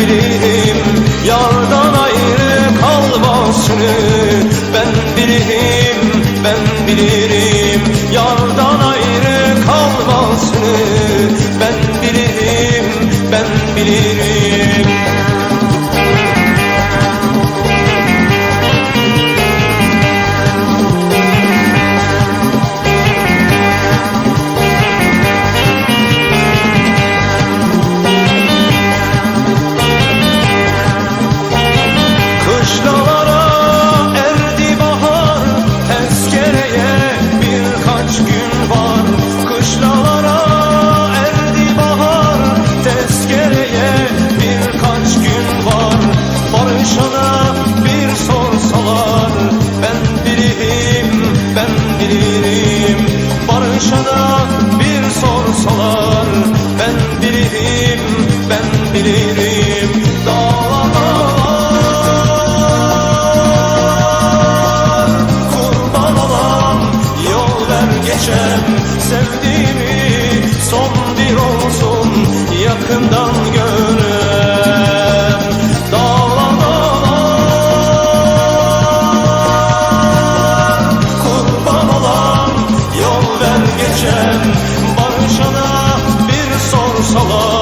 bilirim Yardan ayrı kalmasını. Ben bilirim, ben bilirim Yardan ayrı kalmasını. Ben bilirim, ben bilirim. yaşana bir sorsalar Ben bilirim, ben bilirim. salon.